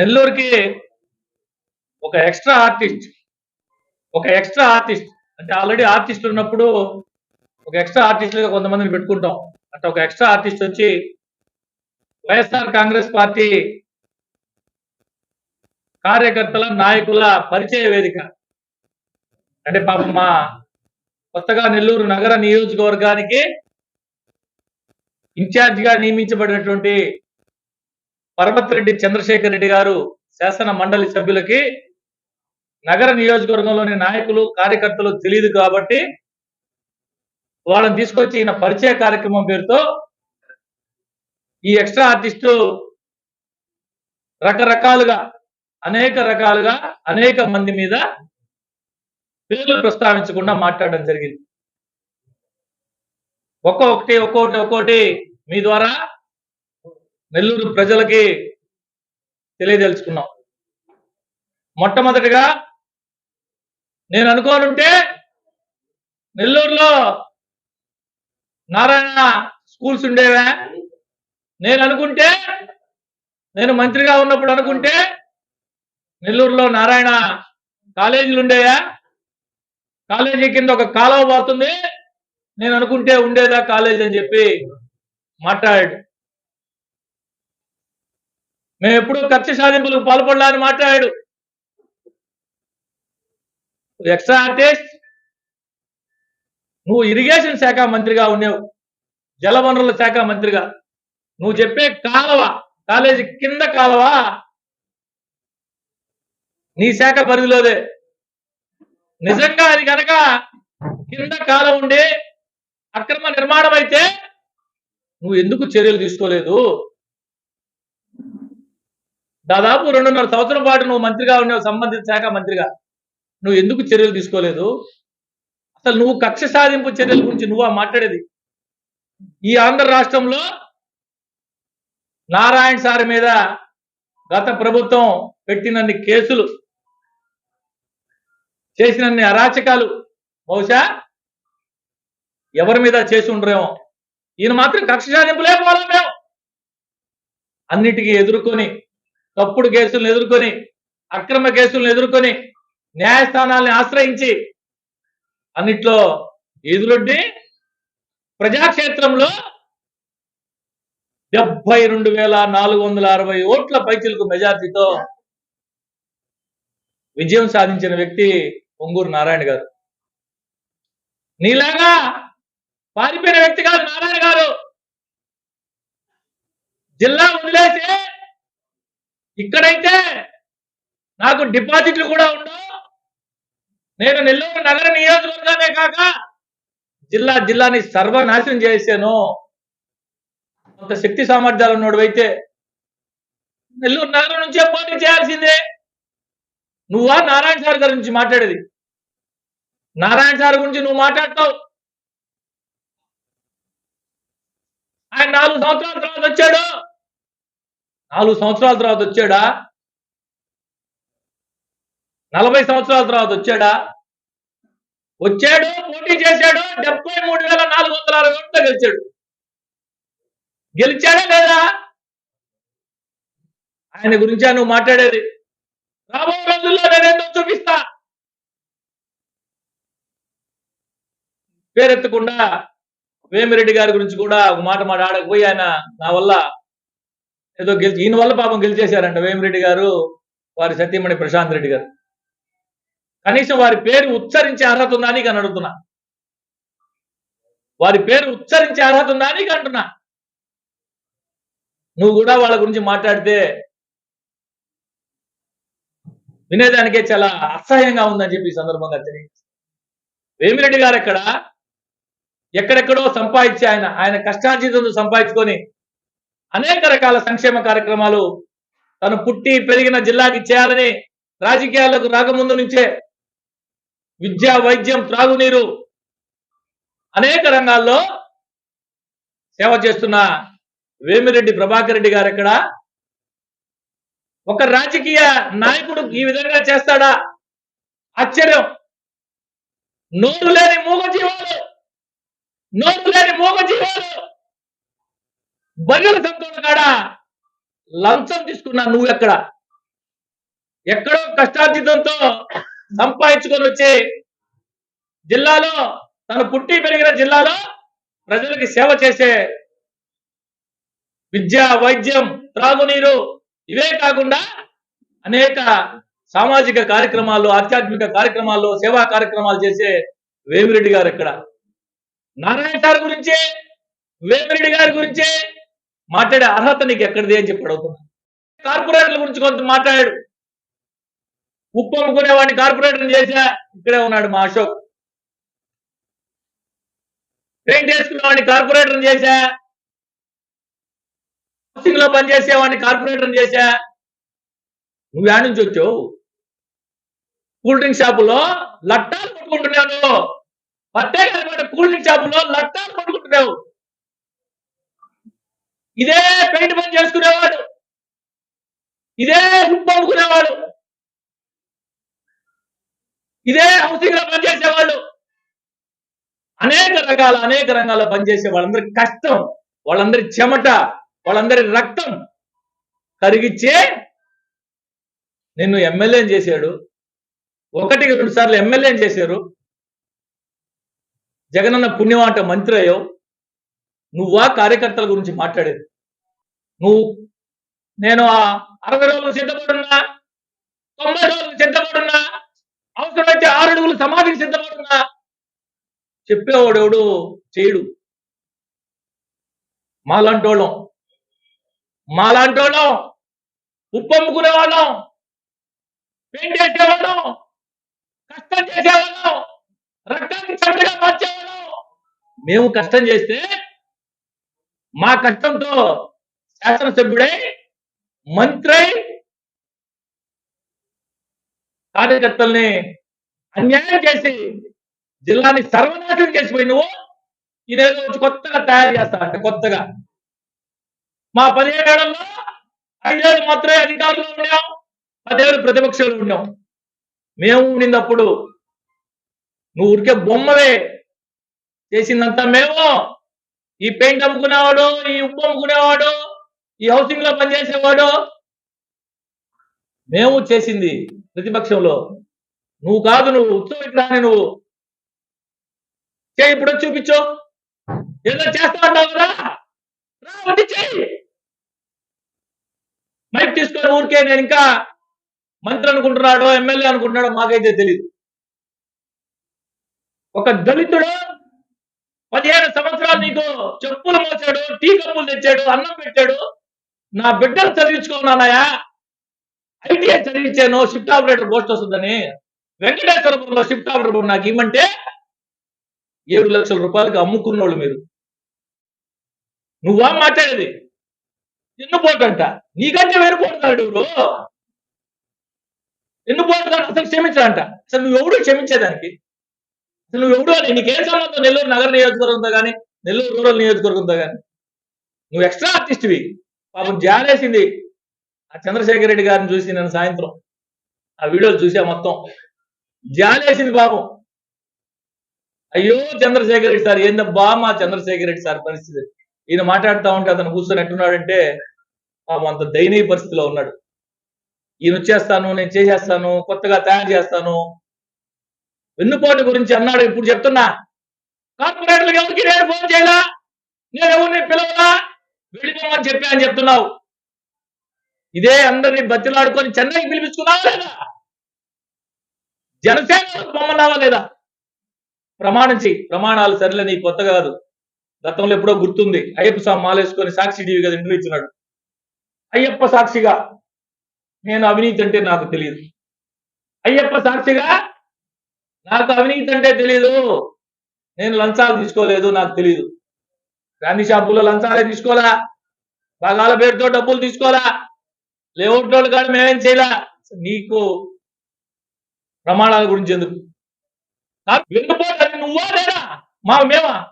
నెల్లూరుకి ఒక extra artist ఒక ఎక్స్ట్రా ఆర్టిస్ట్. అంటే ఆల్రెడీ ఆర్టిస్ట్ ఉన్నప్పుడు ఒక ఎక్స్ట్రా ఆర్టిస్ట్గా కొంతమందిని పెట్టుకుంటాం. అంటే ఒక ఎక్స్ట్రా ఆర్టిస్ట్ వచ్చి వైఎస్ఆర్ కాంగ్రెస్ పార్టీ కార్యకర్తల నాయకుల పరిచయ వేదిక. అంటే పాప మా కొత్తగా నెల్లూరు నగర నియోజకవర్గానికి ఇన్ఛార్జ్గా నియమించబడినటువంటి పరమతిరెడ్డి చంద్రశేఖర్ రెడ్డి గారు శాసన మండలి సభ్యులకి నగర నియోజకవర్గంలోని నాయకులు కార్యకర్తలు తెలియదు కాబట్టి వాళ్ళని తీసుకొచ్చి ఈయన పరిచయ కార్యక్రమం పేరుతో ఈ ఎక్స్ట్రా ఆర్టిస్టు రకరకాలుగా అనేక రకాలుగా అనేక మంది మీద పేర్లు ప్రస్తావించకుండా మాట్లాడడం జరిగింది. ఒక్కొక్కటి ఒక్కొక్కటి ఒక్కొక్కటి మీ ద్వారా నెల్లూరు ప్రజలకి తెలియదలుచుకున్నాం మొట్టమొదటిగా నేను అనుకోనుంటే నెల్లూరులో నారాయణ స్కూల్స్ ఉండేవా. నేను అనుకుంటే నేను మంత్రిగా ఉన్నప్పుడు అనుకుంటే నెల్లూరులో నారాయణ కాలేజీలు ఉండేవా. కాలేజీ కింద ఒక కాలువ పోతుంది. నేను అనుకుంటే ఉండేదా కాలేజ్ అని చెప్పి మాట్లాడాడు. మేము ఎప్పుడు కక్ష సాధింపులకు పాల్పడాలని మాట్లాడాడు. ఎక్స్ట్రా ఆర్టిస్ట్ నువ్వు ఇరిగేషన్ శాఖ మంత్రిగా ఉన్నావు జలవనరుల శాఖ మంత్రిగా. నువ్వు చెప్పే కాలువ కాలేజీ కింద కాలువ నీ శాఖ పరిధిలోదే. నిజంగా అది కనుక కింద కాలం ఉండి అక్రమ నిర్మాణం అయితే నువ్వు ఎందుకు చర్యలు తీసుకోలేదు? దాదాపు రెండున్నర సంవత్సరం పాటు నువ్వు మంత్రిగా ఉన్నావు సంబంధిత శాఖ మంత్రిగా. నువ్వు ఎందుకు చర్యలు తీసుకోలేదు? అసలు నువ్వు కక్ష సాధింపు చర్యల గురించి నువ్వా మాట్లాడేది? ఈ ఆంధ్ర రాష్ట్రంలో నారాయణ సార్ మీద గత ప్రభుత్వం పెట్టినన్ని కేసులు చేసినన్ని అరాచకాలు బహుశా ఎవరి మీద చేసి ఉండరేమో. ఈయన మాత్రం కక్ష సాధింపులే పోలేం మేము. అన్నిటికీ ఎదుర్కొని తప్పుడు కేసులను ఎదుర్కొని అక్రమ కేసులను ఎదుర్కొని న్యాయస్థానాల్ని ఆశ్రయించి అన్నిట్లో ఎదురొడ్డి ప్రజాక్షేత్రంలో డెబ్బై రెండు వేల నాలుగు వందల అరవై ఓట్ల పైచిలకు మెజార్టీతో విజయం సాధించిన వ్యక్తి పొంగూరు నారాయణ గారు. నీలాగా పారిపోయిన వ్యక్తి కాదు నారాయణ గారు. జిల్లా వదిలేసి ఇక్కడైతే నాకు డిపాజిట్లు కూడా ఉండవు. నేను నెల్లూరు నగర నియోజకవర్గమే కాక జిల్లా జిల్లాని సర్వనాశనం చేశాను కొంత శక్తి సామర్థ్యాలు ఉన్నోడు నెల్లూరు నగరం నుంచే పోటీ చేయాల్సిందే. నువ్వా నారాయణ సార్ గారి నుంచి మాట్లాడేది? నారాయణ సార్ గురించి నువ్వు మాట్లాడతావు. ఆయన నాలుగు సంవత్సరాల తర్వాత వచ్చాడు. నాలుగు సంవత్సరాల తర్వాత వచ్చాడా? నలభై సంవత్సరాల తర్వాత వచ్చాడా? వచ్చాడు పోటీ చేశాడు డెబ్బై మూడు వేల నాలుగు వందల అరవై ఓట్లతో గెలిచాడు. గెలిచాడా లేదా? ఆయన గురించా నువ్వు మాట్లాడేది. రాబోయే రోజుల్లో నేనేందో చూపిస్తా? పేరెత్తకుండా వేమిరెడ్డి గారి గురించి కూడా ఒక మాట మాట్లాడకపోయి ఆయన నా వల్ల ఏదో గెలిచి ఈయన వల్ల పాపం గెలిచేశారంట వేమిరెడ్డి గారు వారి సత్యమణి ప్రశాంత్ రెడ్డి గారు. కనీసం వారి పేరు ఉచ్చరించే అర్హత ఉందా నీకు అని అడుగుతున్నా. వారి పేరు ఉచ్చరించే అర్హత ఉందా నీకు అంటున్నా. నువ్వు కూడా వాళ్ళ గురించి మాట్లాడితే వినేదానికే చాలా అసహ్యంగా ఉందని చెప్పి ఈ సందర్భంగా తెలియ వేమిరెడ్డి గారు ఎక్కడ? ఎక్కడెక్కడో సంపాదించి ఆయన ఆయన కష్టార్జితంతో సంపాదించుకొని అనేక రకాల సంక్షేమ కార్యక్రమాలు తను పుట్టి పెరిగిన జిల్లాకి చేయాలని రాజకీయాలకు రాకముందు నుంచే విద్య వైద్యం త్రాగునీరు అనేక రంగాల్లో సేవ చేస్తున్న వేమిరెడ్డి ప్రభాకర్ రెడ్డి గారు ఎక్కడ ఒక రాజకీయ నాయకుడు ఈ విధంగా చేస్తాడా? ఆశ్చర్యం. నోరు లేని మూగ జీవాలు నోరు లేని మూగ జీవాలు బర్రెల సంతోష కాడ? లంచం తీసుకున్నా నువ్వెక్కడ ఎక్కడో కష్టార్జితంతో సంపాదించుకొని వచ్చి జిల్లాలో తను పుట్టి పెరిగిన జిల్లాలో ప్రజలకి సేవ చేసే విద్య వైద్యం త్రాగునీరు ఇవే కాకుండా అనేక సామాజిక కార్యక్రమాల్లో ఆధ్యాత్మిక కార్యక్రమాల్లో సేవా కార్యక్రమాలు చేసే వేమిరెడ్డి గారు ఇక్కడ. నారాయణ సార్ గురించి వేమిరెడ్డి గారి గురించి మాట్లాడే అర్హత నీకు ఎక్కడిది అని చెప్పి అడుగుతున్నా. కార్పొరేటర్ల గురించి కొంత మాట్లాడాడు. ఉప్పు అమ్ముకునేవాడిని కార్పొరేటర్ చేసా ఇక్కడే ఉన్నాడు మా అశోక్. పెయింట్ వేసుకునేవాడిని కార్పొరేటర్ చేశా. హౌసింగ్లో పనిచేసే వాడిని కార్పొరేటర్ చేశా. నువ్వు యాడ్ నుంచి వచ్చావు? కూల్ డ్రింక్ షాపులో లట్టాలు కొట్టుకుంటున్నావు పట్టే కనబడే కూల్ డ్రింక్ షాపులో లట్టాలు కొట్టుకుంటున్నావు ఇదే పెయింట్ పని చేసుకునేవాడు. ఇదే ఉప్పు అమ్ముకునేవాడు. ఇదే హౌసింగ్లో పనిచేసేవాళ్ళు అనేక రకాల అనేక రంగాల్లో పనిచేసే వాళ్ళందరి కష్టం వాళ్ళందరి చెమట వాళ్ళందరి రక్తం కరిగిచ్చే నిన్ను ఎమ్మెల్యే చేశాడు. ఒకటికి రెండు సార్లు ఎమ్మెల్యే చేశారు. జగనన్న పుణ్యమాట మంత్రి అయ్యో నువ్వా కార్యకర్తల గురించి మాట్లాడేది? నువ్వు నేను ఆ అరవై రోజులు సిద్ధపడున్నా తొంభై రోజులు సిద్ధపడున్నా అవసరమైతే ఆరు అడుగులు సమాధికి సిద్ధపడున్నా చెప్పేవాడెవడు చేయడు. మాలాంటోళ్ళం. మాలాంటోళ్ళం. ఉప్పు అమ్ముకునే వాళ్ళం పెయింట్ చేసేవాళ్ళం కష్టం చేసేవాళ్ళం. రక్తాన్ని చక్కగా మార్చేవాళ్ళం. మేము కష్టం చేస్తే మా కష్టంతో శాసనసభ్యుడే మంత్రి కార్యకర్తల్ని అన్యాయం చేసి జిల్లాని సర్వనాశనం చేసిపోయి నువ్వు ఇదేదో కొత్తగా తయారు చేస్తా అంటే కొత్తగా. మా పదిహేడేళ్ళలో ఐదేళ్ళు మాత్రమే అధికారులు ఉన్నాం పదేళ్ళు ప్రతిపక్షాలు ఉన్నాం. మేము ఉండినప్పుడు నువ్వు ఉరికే బొమ్మవే చేసిందంతా మేము. ఈ పెయింట్ అమ్ముకునేవాడు ఈ ఉప్పు అమ్ముకునేవాడు ఈ హౌసింగ్లో పనిచేసేవాడు? మేము చేసింది ప్రతిపక్షంలో. నువ్వు కాదు నువ్వు ఉత్సవం ఇట్లా నువ్వు. చేయి ఇప్పుడు చూపించు. ఏదో చేస్తా ఉంటావు కదా? రా మైక్ తీసుకొని ఊరికే నేను ఇంకా మంత్రి అనుకుంటున్నాడో ఎమ్మెల్యే అనుకుంటున్నాడో మాకైతే తెలియదు ఒక దళితుడు పదిహేను సంవత్సరాలు నీకు చెప్పులు మోసాడు టీ కప్పులు తెచ్చాడు అన్నం పెట్టాడు నా బిడ్డలు చదివించుకున్నానయా ఐటీఐ చదివించాను షిఫ్ట్ ఆపరేటర్ పోస్ట్ వస్తుందని వెంకటేశ్వరపురంలో షిఫ్ట్ ఆపరేటర్ నాకు ఇమ్మంటే ఏడు లక్షల రూపాయలకి అమ్ముకున్నోళ్ళు మీరు. నువ్వా మాట్లాడేది? ఎన్ను పోటంట నీకంటే వేరు పోతున్నాడు ఎవరు? ఎన్ను పోతున్నాడు అసలు క్షమించాడంట. అసలు నువ్వు ఎవడు క్షమించేదానికి? అసలు నువ్వు ఎవడు అని? నీకేం సంబంధం? నెల్లూరు నగర నియోజకవర్గంతో కానీ నెల్లూరు రూరల్ నియోజకవర్గంతో కానీ నువ్వు ఎక్స్ట్రా ఆర్టిస్ట్వి పాపం జాలేసింది. ఆ చంద్రశేఖర్ రెడ్డి గారిని చూసి నేను సాయంత్రం ఆ వీడియోలు చూసా మొత్తం. జాలేసింది పాపం అయ్యో చంద్రశేఖర్ రెడ్డి సార్ ఏందబ్బా మా చంద్రశేఖర్ రెడ్డి సార్ పరిస్థితి? ఈయన మాట్లాడుతూ ఉంటే అతను కూర్చొని ఎట్టున్నాడంటే పాపం అంత దయనీయ పరిస్థితిలో ఉన్నాడు. ఈయన వచ్చేస్తాను నేను చేసేస్తాను కొత్తగా తయారు చేస్తాను. వెన్నుపోటు గురించి అన్నాడు ఇప్పుడు చెప్తున్నా. కార్పొరేటర్లకు ఎవరికి నేను ఫోన్ చేయాలా? నేను ఎవరిని పిలవలా? వెళ్ళిపోమని చెప్పి అని చెప్తున్నావు. ఇదే అందరిని బతిలాడుకొని చెన్నైకి పిలిపించుకున్నావా లేదా? జనసేన పొమ్మన్నావా లేదా? ప్రమాణం చెయ్యి. ప్రమాణాలు సరిలే నీ కొత్త కాదు. గతంలో ఎప్పుడో గుర్తుంది. అయ్యప్ప స్వామి మాలేసుకొని సాక్షి టీవీ కదా ఇంటర్వ్యూ ఇచ్చినాడు. అయ్యప్ప సాక్షిగా నేను అవినీతి అంటే నాకు తెలియదు అయ్యప్ప సాక్షిగా నాకు అవినీతి అంటే తెలియదు నేను లంచాలు తీసుకోలేదు నాకు తెలియదు గాంధీ షాపుల్లో లంచాలే తీసుకోవాలా? భాగాల పేరుతో డబ్బులు తీసుకోవాలా? లేఅవుట్ వాళ్ళు కానీ మేమేం చేయలా? నీకు ప్రమాణాల గురించి ఎందుకు? నాకు వెన్నుపోటు నువ్వా లేదా? మా మేమా?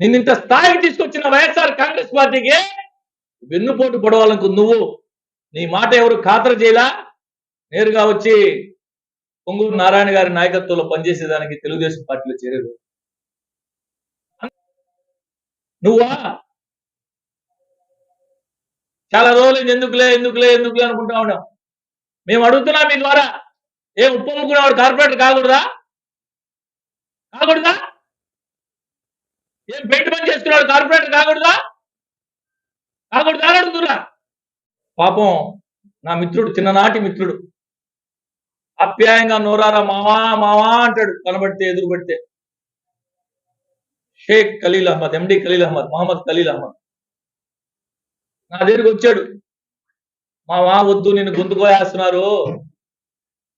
నిన్ను స్థాయికి తీసుకొచ్చిన వైఎస్ఆర్ కాంగ్రెస్ పార్టీకి వెన్నుపోటు పొడవాలకు నువ్వు. నీ మాట ఎవరు ఖాతరు చేయలా? నేరుగా వచ్చి పొంగూరు నారాయణ గారి నాయకత్వంలో పనిచేసేదానికి తెలుగుదేశం పార్టీలో చేరారు. నువ్వా? చాలా రోజులు ఎందుకులే ఎందుకులే ఎందుకులే అనుకుంటా ఉన్నాం మేము అడుగుతున్నా మీ ద్వారా. ఏ ఉప్పు అమ్ముకునేవాడు కార్పొరేటర్ కాకూడదా? కాకూడదా? ఏం పెట్టుబడి చేస్తున్నాడు చేసుకునేవాడు కార్పొరేటర్ కాకూడదా? కాకూడదా అడుగుతున్నా. పాపం నా మిత్రుడు చిన్ననాటి మిత్రుడు. అప్యాయంగా నోరారా మావా మావా అంటాడు. కనబడితే ఎదురు పడితే షేక్ ఖలీల్ అహ్మద్ ఎండి ఖలీల్ అహ్మద్ మహమ్మద్ ఖలీల్ అహ్మద్. నా దగ్గరికి వచ్చాడు. మా మా వద్దు నేను గొంతుకోయేస్తున్నారు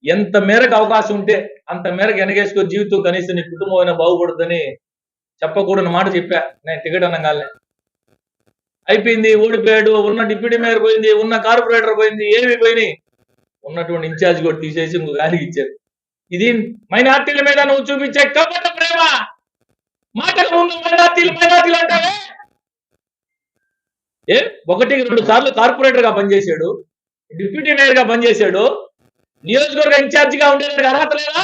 ఎంత మేరకు అవకాశం ఉంటే అంత మేరకు వెనకేసుకో జీవితం కనీసం నీ కుటుంబం అయినా బాగుపడుతుందని చెప్పకూడని మాట చెప్పా. నేను టికెట్ అనగానే. అయిపోయింది ఓడిపోయాడు ఉన్న డిప్యూటీ మేయర్ పోయింది ఉన్న కార్పొరేటర్ పోయింది ఏమి పోయినాయి. ఉన్నటువంటి ఇన్ఛార్జ్ కూడా తీసేసి ఇంకో గాలికి ఇచ్చారు. ఇది మైనార్టీల మీద నువ్వు చూపించే కపట ప్రేమ. మాటకు ముందు మైనార్టీలు మైనార్టీలు అంటావే ఏ? ఒకటి రెండు సార్లు కార్పొరేటర్గా పనిచేశాడు డిప్యూటీ మేయర్గా పనిచేశాడు నియోజకవర్గ ఇన్ఛార్జ్గా ఉండేదానికి అర్హత లేదా?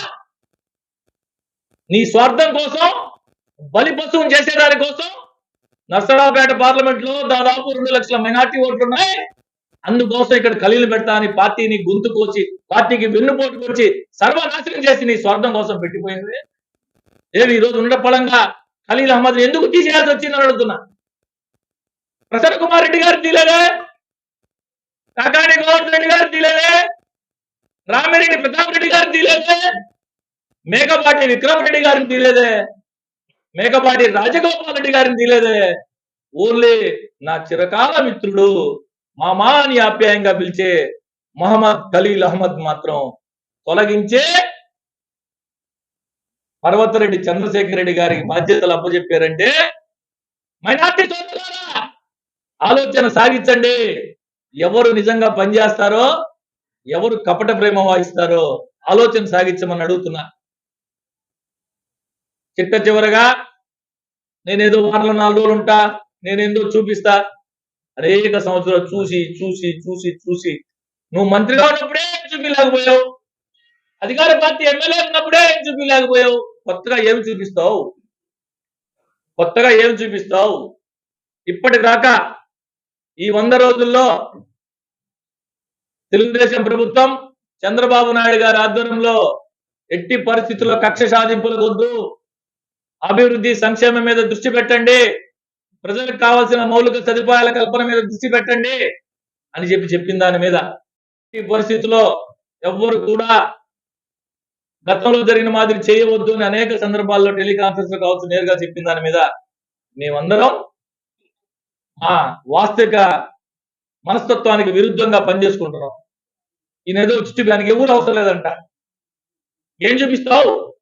నీ స్వార్థం కోసం బలి పశువుని చేసేదాని కోసం నర్సరావుపేట పార్లమెంట్లో దాదాపు రెండు లక్షల మైనార్టీ ఓట్లు ఉన్నాయి. అందుకోసం ఇక్కడ ఖలీలు పెడతా అని పార్టీని గొంతు కోచి పార్టీకి వెన్నుపోటు కోచి సర్వనాశనం చేసి నీ స్వార్థం కోసం పెట్టిపోయింది. లేదు ఈరోజు ఉండపళంగా ఖలీల్ అహ్మద్ ఎందుకు తీసేయాల్సి వచ్చిందని అడుగుతున్నా? ప్రసన్న కుమార్ రెడ్డి గారు తీలేదే? కాకాని గోవర్ధన్ రెడ్డి గారు తీలేదే? రామిరెడ్డి ప్రతాప్ రెడ్డి గారు తీలేదే? మేకపాటి విక్రమ్ రెడ్డి గారిని తీలేదే? మేకపాటి రాజగోపాల్ రెడ్డి గారిని తీలేదే? ఓన్లీ నా చిరకాల మిత్రుడు మామా అని ఆప్యాయంగా పిలిచే మహమ్మద్ ఖలీల్ అహ్మద్ మాత్రం తొలగించే పర్వతరెడ్డి చంద్రశేఖర్ రెడ్డి గారికి బాధ్యతలు అప్పచెప్పారంటే మైనార్టీ సోదరులారా ఆలోచన సాగించండి. ఎవరు నిజంగా పనిచేస్తారో ఎవరు కపట ప్రేమ వాయిస్తారో ఆలోచన సాగించమని అడుగుతున్నా. చిట్ట చివరగా నేనేదో వారంలో నాలుగు రోజులు ఉంటా నేనేందో చూపిస్తా. అనేక సంవత్సరాలు చూసి చూసి చూసి చూసి నువ్వు మంత్రిగా ఉన్నప్పుడే చూపించలేకపోయావు. అధికార పార్టీ ఎమ్మెల్యే ఉన్నప్పుడే చూపించలేకపోయావు? కొత్తగా ఏమి చూపిస్తావు? కొత్తగా ఏమి చూపిస్తావు? ఇప్పటిదాకా ఈ వంద రోజుల్లో తెలుగుదేశం ప్రభుత్వం చంద్రబాబు నాయుడు గారి ఆధ్వర్యంలో ఎట్టి పరిస్థితుల్లో కక్ష సాధింపులకు వద్దు అభివృద్ధి సంక్షేమం మీద దృష్టి పెట్టండి. ప్రజలకు కావాల్సిన మౌలిక సదుపాయాల కల్పన మీద దృష్టి పెట్టండి అని చెప్పి చెప్పిన దాని మీద ఈ పరిస్థితిలో ఎవ్వరు కూడా గతంలో జరిగిన మాదిరి చేయవద్దు అని అనేక సందర్భాల్లో టెలికాన్ఫరెన్స్లో కావచ్చు నేరుగా చెప్పిన దాని మీద మేమందరం ఆ వాస్తవిక మనస్తత్వానికి విరుద్ధంగా పనిచేసుకుంటున్నాం. ఈయన ఏదో చుట్టూ దానికి ఎవరు అవసరం లేదంట. ఏం చూపిస్తావు?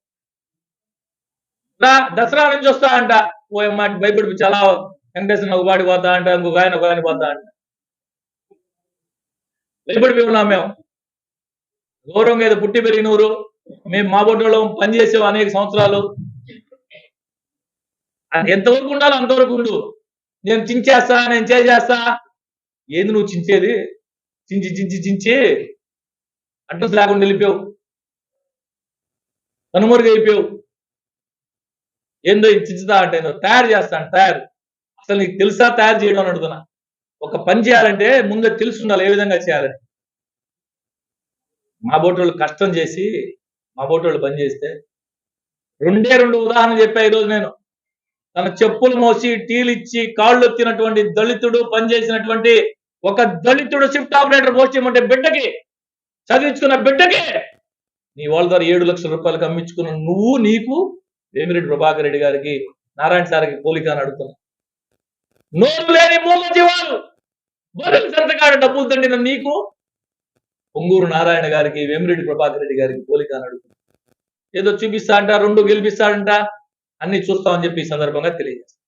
రా దసరా నుంచి వస్తా అంట ఓ అమ్మాయి భయపడి చాలా వెంకటేశ్వర ఒక పాడి పోతా అంట ఇంకొక ఆయన ఒక ఆయన పోతా అంట. భయపడిపోయి ఉన్నాం మేము. గౌరవంగా ఏదో పుట్టి పెరిగిన ఊరు మేము మా బొడ్డలో పనిచేసాం అనేక సంవత్సరాలు. ఎంతవరకు ఉండాలో అంతవరకు ఉండు. నేను చించేస్తా నేను చేసేస్తా. ఏంది నువ్వు చించేది? చించి చించి చించి. అడ్రస్ లేకుండా వెళ్ళిపోయావు కనుమరుగు అయిపోయావు. ఏందో ఇది చించుతా అంటే తయారు చేస్తాను తయారు. అసలు నీకు తెలుసా తయారు చేయడం అని అడుగుతున్నా. ఒక పని చేయాలంటే ముందే తెలిసి ఉండాలి ఏ విధంగా చేయాలని. మా బోటోళ్ళు కష్టం చేసి మా బోటోళ్ళు పని చేస్తే. రెండే రెండు ఉదాహరణ చెప్పా ఈరోజు నేను. తన చెప్పులు మోసి టీలు ఇచ్చి కాళ్ళు ఎత్తినటువంటి దళితుడు పనిచేసినటువంటి ఒక దళితుడు షిఫ్ట్ ఆపరేటర్ పోస్ట్ చేయమంటే బిడ్డకి చదివించుకున్న బిడ్డకి నీ వాళ్ళ ద్వారా ఏడు లక్షల రూపాయలకు అమ్మించుకున్న నువ్వు నీకు వేమిరెడ్డి ప్రభాకర్ రెడ్డి గారికి నారాయణ సార్కి పోలిక అని అడుగుతున్నా. నోరు లేని మూల జీవాలు సంతకాడ డబ్బులు తండిన నీకు పొంగూరు నారాయణ గారికి వేమిరెడ్డి ప్రభాకర్ రెడ్డి గారికి పోలిక అని అడుగుతున్నా ఏదో చూపిస్తా అంట రెండు గెలిపిస్తాడంట అన్ని చూస్తామని చెప్పి ఈ సందర్భంగా తెలియజేస్తాం